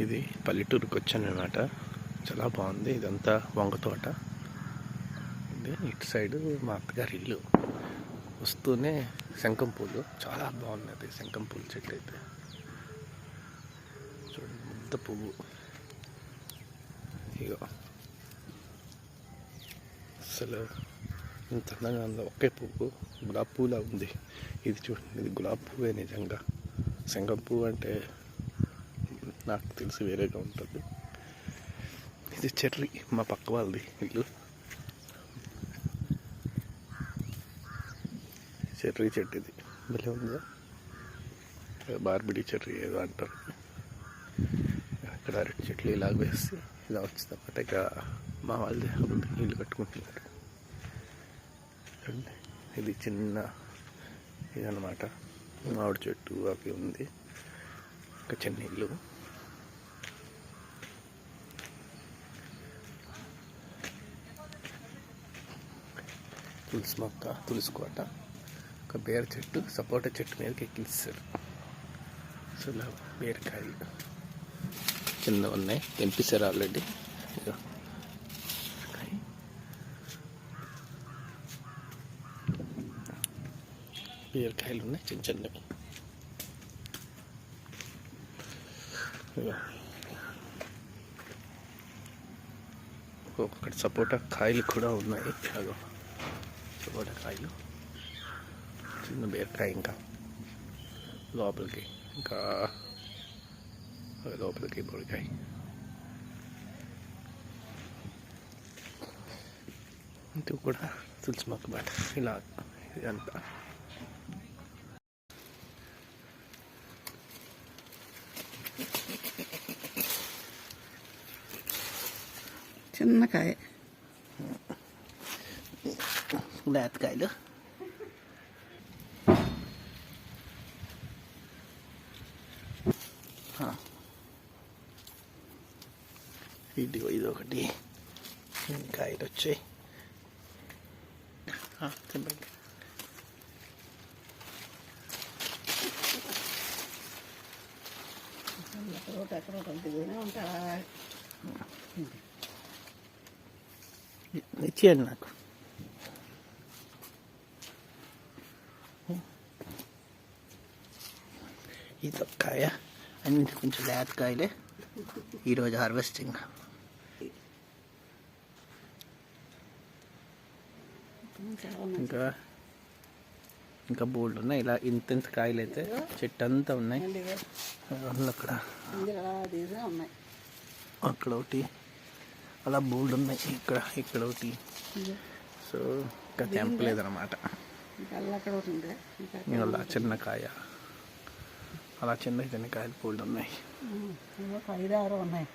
ఇది పల్లెటూరుకి వచ్చాను అనమాట చాలా బాగుంది. ఇదంతా వంగ తోట. ఇది ఇటు సైడ్ మా అత్తగారి ఇల్లు. వస్తూనే శంఖం పూలు. చాలా బాగున్నది శంఖం పూల చెట్టు అయితే. చూడండి ముద్ద పువ్వు. ఇగో. అసలు ఇంత అందంగా ఉందో. ఒకే పువ్వు. గులాబీ పూలా ఉంది. ఇది చూడండి ఇది గులాబీ పువ్వే నిజంగా. శంఖం పువ్వు అంటే నాకు తెలిసి వేరేగా ఉంటుంది. ఇది చెర్రీ మా పక్క వాళ్ళది ఇల్లు. చెర్రీ చెట్టు ఇది. భలే ఉందా బార్బిడి చెర్రీ ఏదో అంటారు. అక్కడ అరటి చెట్లు ఇలాగ వేసి ఇలా వచ్చింది అన్నమాట. ఇక మా వాళ్ళది నీళ్ళు కట్టుకుంటున్నారు. ఇది చిన్న ఇదన్నమాట. మామిడి చెట్టు అవి ఉంది. ఒక చిన్న ఇల్లు. తులసి మొక్క తులసి కోట ఒక బీర చెట్టు సపోటా చెట్టు మీదకి ఎక్కించారు సో నా బీరకాయలు చిన్న ఉన్నాయి తెంపేశారు ఆల్రెడీ బీరకాయలు ఉన్నాయి చిన్న చిన్నవి ఒక్కొక్కటి సపోటా కాయలు కూడా ఉన్నాయి అదో సపోటా చిన్న బీరకాయ ఇంకా. లోపలికి ఇంకా లోపలికి బొడికాయ. ఇది కూడా తులసి మొక్క బాట ఇలా ఇదంతా చిన్న కాయ. లేతకాయలు ఇది ఇది ఒకటి కాయలు వచ్చాయి ఆ, తెంపండి ఎక్కడోటి ఎక్కడోటి దిగునే ఉంటా ఇచ్చేయండి నాకు ఇది ఒక కాయ అన్ని కొంచెం లేత కాయలే ఈరోజు హార్వెస్టింగ్ ఇంకా ఇంకా బోల్డ్ ఉన్నాయి ఇలా ఇంత ఇంత కాయలు అయితే చెట్టు అంతా ఉన్నాయి అన్నీ అక్కడ ఇందులో తీసే ఉన్నాయి అక్కడ ఒకటి అలా బోల్డ్ ఉన్నాయి ఇక్కడ ఇక్కడ ఒకటి సో ఇంకా తెంపలేదన్నమాట ఇంకా అల్ల అక్కడ ఒకటి ఉంది ఇంకా ఇంకా అలా చిన్న కాయ అలా చిన్న చిన్న కాయలు పూలు ఉన్నాయి. ఐదు ఆరు ఉన్నాయి.